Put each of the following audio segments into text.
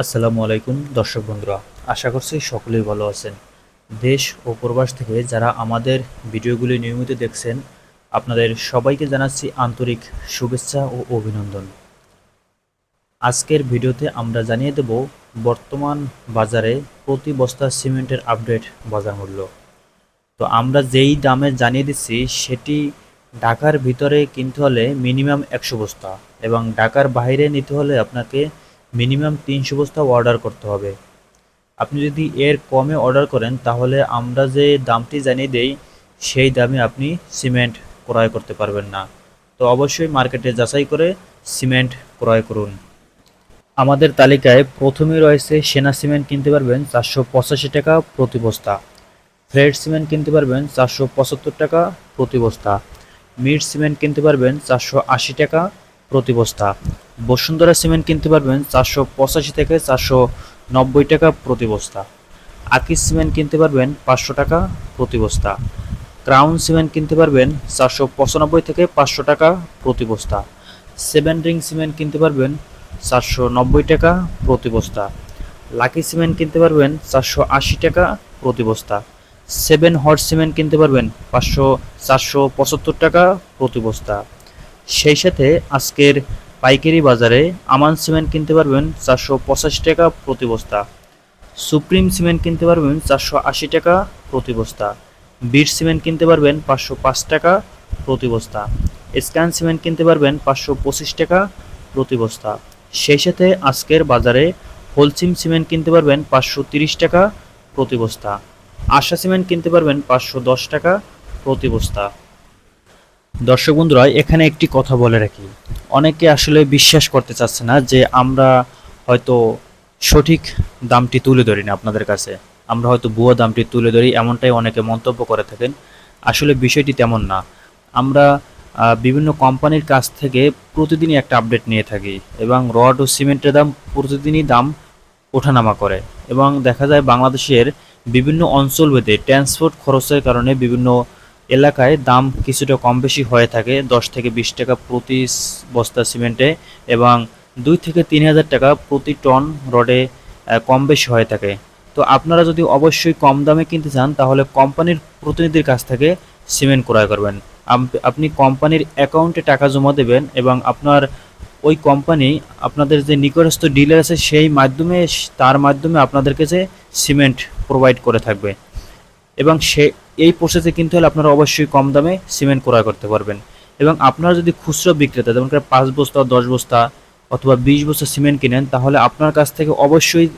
আসসালামু আলাইকুম, দর্শক বন্ধুরা। আশা করছি সকলেই ভালো আছেন। দেশ ও প্রবাস থেকে যারা আমাদের ভিডিওগুলি নিয়মিত দেখছেন, আপনাদের সবাইকে জানাচ্ছি আন্তরিক শুভেচ্ছা ও অভিনন্দন। আজকের ভিডিওতে আমরা জানিয়ে দেব বর্তমান বাজারে প্রতি বস্তা সিমেন্টের আপডেট বাজার মূল্য। তো আমরা যেই দামে জানিয়ে দিচ্ছি, সেটি ঢাকার ভিতরে কিনতে হলে মিনিমাম একশো বস্তা এবং ঢাকার বাইরে নিতে হলে আপনাকে মিনিমাম তিনশো বস্তা অর্ডার করতে হবে। আপনি যদি এর কমে অর্ডার করেন, তাহলে আমরা যে দামটি জানিয়ে দেই, সেই দামে আপনি সিমেন্ট ক্রয় করতে পারবেন না। তো অবশ্যই মার্কেটে যাচাই করে সিমেন্ট ক্রয় করুন। আমাদের তালিকায় প্রথমে রয়েছে সেনা সিমেন্ট কিনতে পারবেন চারশো পঁচাশি টাকা প্রতি বস্তা। ফ্রেড সিমেন্ট কিনতে পারবেন চারশো পঁচাত্তর টাকা প্রতি বস্তা। মিড সিমেন্ট কিনতে পারবেন চারশো আশি টাকা প্রতি বস্তা। বসুন্ধরা সিমেন্ট কিনতে পারবেন চারশো পঁচাশি থেকে চারশো নব্বই টাকা প্রতি বস্তা। আকিস সিমেন্ট কিনতে পারবেন পাঁচশো টাকা প্রতি বস্তা। ক্রাউন সিমেন্ট কিনতে পারবেন চারশো পঁচানব্বই থেকে পাঁচশো টাকা প্রতি বস্তা। সেভেন রিং সিমেন্ট কিনতে পারবেন চারশো নব্বই টাকা প্রতি বস্তা। লাকি সিমেন্ট কিনতে পারবেন চারশো আশি টাকা প্রতি বস্তা। সেভেন হট সিমেন্ট কিনতে পারবেন পাঁচশো চারশো পঁচাত্তর টাকা প্রতি বস্তা। সেই সাথে আজকের পাইকারি বাজারে আমান সিমেন্ট কিনতে পারবেন চারশো পঁচাশি টাকা প্রতি বস্তা। সুপ্রিম সিমেন্ট কিনতে পারবেন চারশো আশি টাকা প্রতি বস্তা। বীর সিমেন্ট কিনতে পারবেন পাঁচশো পাঁচ টাকা প্রতি বস্তা। স্ক্যান সিমেন্ট কিনতে পারবেন পাঁচশো পঁচিশ টাকা প্রতি বস্তা। সেই সাথে আজকের বাজারে হোলসিম সিমেন্ট কিনতে পারবেন পাঁচশো তিরিশ টাকা প্রতি বস্তা। আশা সিমেন্ট কিনতে পারবেন পাঁচশো দশ টাকা প্রতি বস্তা। দর্শক বন্ধুরা, এখানে একটি কথা বলে রাখি। অনেকে আসলে বিশ্বাস করতে চাচ্ছে না যে আমরা হয়তো সঠিক দামটি তুলে ধরি না আপনাদের কাছে। আমরা হয়তো ভুয়া দামটি তুলে ধরি, এমনটাই অনেকে মন্তব্য করে থাকেন। আসলে বিষয়টি তেমন না। আমরা বিভিন্ন কোম্পানির কাছ থেকে প্রতিদিনই একটা আপডেট নিয়ে থাকি এবং রড ও সিমেন্টের দাম প্রতিদিনই দাম ওঠানামা করে এবং দেখা যায় বাংলাদেশের বিভিন্ন অঞ্চলভেদে ট্রান্সপোর্ট খরচের কারণে বিভিন্ন এলাকায় দাম কিছুটা কম বেশি হয়ে থাকে, দশ থেকে বিশ টাকা প্রতি বস্তা সিমেন্টে এবং দুই থেকে তিন হাজার টাকা প্রতি টন রডে কম বেশি হয়ে থাকে। তো আপনারা যদি অবশ্যই কম দামে কিনতে চান, তাহলে কোম্পানির প্রতিনিধির কাছ থেকে সিমেন্ট ক্রয় করবেন। আপনি কোম্পানির অ্যাকাউন্টে টাকা জমা দেবেন এবং আপনার ওই কোম্পানি আপনাদের যে নিকটস্থ ডিলার আছে, সেই মাধ্যমে, তার মাধ্যমে আপনাদের কাছে সিমেন্ট প্রোভাইড করে থাকবে। এবং সে এই প্রসেসে কিনতে হলে আপনারা অবশ্যই কম দামে সিমেন্ট ক্রয় করতে পারবেন। এবং আপনারা যদি খুচরো বিক্রেতা, যেমন করে পাঁচ বস্তা, দশ বস্তা অথবা বিশ বস্তা সিমেন্ট কিনেন, তাহলে আপনার কাছ থেকে অবশ্যই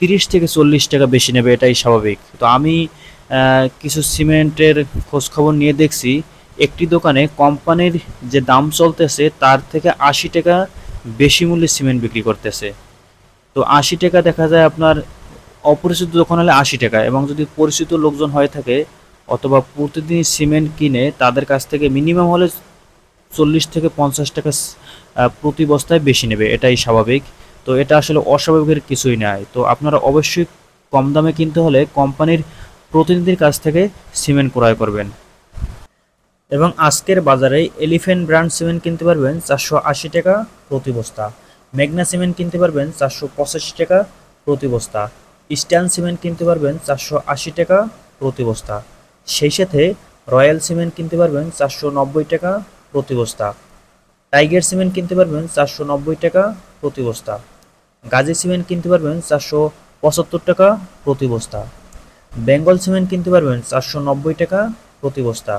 তিরিশ থেকে চল্লিশ টাকা বেশি নেবে, এটাই স্বাভাবিক। তো আমি কিছু সিমেন্টের খোঁজখবর নিয়ে দেখছি, একটি দোকানে কোম্পানির যে দাম চলতেছে, তার থেকে আশি টাকা বেশি মূল্যে সিমেন্ট বিক্রি করতেছে। তো আশি টাকা দেখা যায় আপনার, অপরিচিত দোকান হলে আশি টাকা এবং যদি পরিচিত লোকজন হয়ে থাকে অথবা প্রতিদিন সিমেন্ট কিনে তাদের কাছ থেকে মিনিমাম হলে চল্লিশ থেকে পঞ্চাশ টাকা প্রতি বস্তায় বেশি নেবে, এটাই স্বাভাবিক। তো এটা আসলে অস্বাভাবিকের কিছুই নয় তো আপনারা অবশ্যই কম দামে কিনতে হলে কোম্পানির প্রতিনিধির কাছ থেকে সিমেন্ট ক্রয় করবেন। এবং আজকের বাজারে এলিফেন্ট ব্র্যান্ড সিমেন্ট কিনতে পারবেন চারশো আশি টাকা প্রতি বস্তা। মেঘনা সিমেন্ট কিনতে পারবেন চারশো পঁচাশি টাকা প্রতি বস্তা। ইস্টার্ন সিমেন্ট কিনতে পারবেন চারশো আশি টাকা প্রতি বস্তা। সেই সাথে রয়্যাল সিমেন্ট কিনতে পারবেন চারশো নব্বই টাকা প্রতি বস্তা। টাইগার সিমেন্ট কিনতে পারবেন চারশো নব্বই টাকা প্রতি বস্তা। গাজী সিমেন্ট কিনতে পারবেন চারশো পঁচাত্তর টাকা প্রতি বস্তা। বেঙ্গল সিমেন্ট কিনতে পারবেন চারশো নব্বই টাকা প্রতি বস্তা।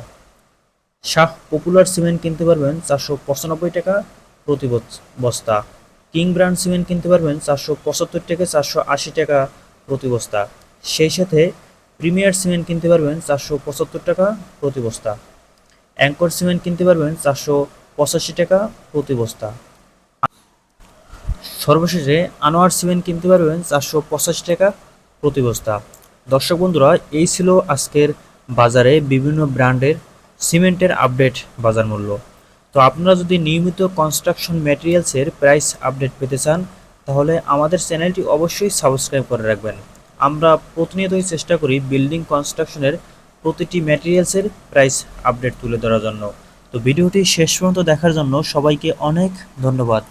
শাহ পপুলার সিমেন্ট কিনতে পারবেন চারশো পঁচানব্বই টাকা প্রতি বস্তা। কিং ব্র্যান্ড সিমেন্ট কিনতে পারবেন চারশো পঁচাত্তর থেকে চারশো আশি টাকা প্রতি বস্তা। সেই সাথে প্রিমিয়ার সিমেন্ট কিনতে পারবেন চারশো পঁচাত্তর টাকা প্রতি বস্তা। অ্যাঙ্কর সিমেন্ট কিনতে পারবেন চারশো পঁচাশি টাকা প্রতি বস্তা। সর্বশেষে আনোয়ার সিমেন্ট কিনতে পারবেন চারশো পঁচাশি টাকা প্রতি বস্তা। দর্শক বন্ধুরা, এই ছিল আজকের বাজারে বিভিন্ন ব্র্যান্ডের সিমেন্টের আপডেট বাজার মূল্য। তো আপনারা যদি নিয়মিত কনস্ট্রাকশন ম্যাটেরিয়ালসের প্রাইস আপডেট পেতে চান, তাহলে আমাদের চ্যানেলটি অবশ্যই সাবস্ক্রাইব করে রাখবেন। আমরা প্রতিনিয়তই চেষ্টা করি বিল্ডিং কনস্ট্রাকশনের প্রতিটি ম্যাটেরিয়ালসের প্রাইস আপডেট তুলে ধরার জন্য। তো ভিডিওটি শেষ পর্যন্ত দেখার জন্য সবাইকে অনেক ধন্যবাদ।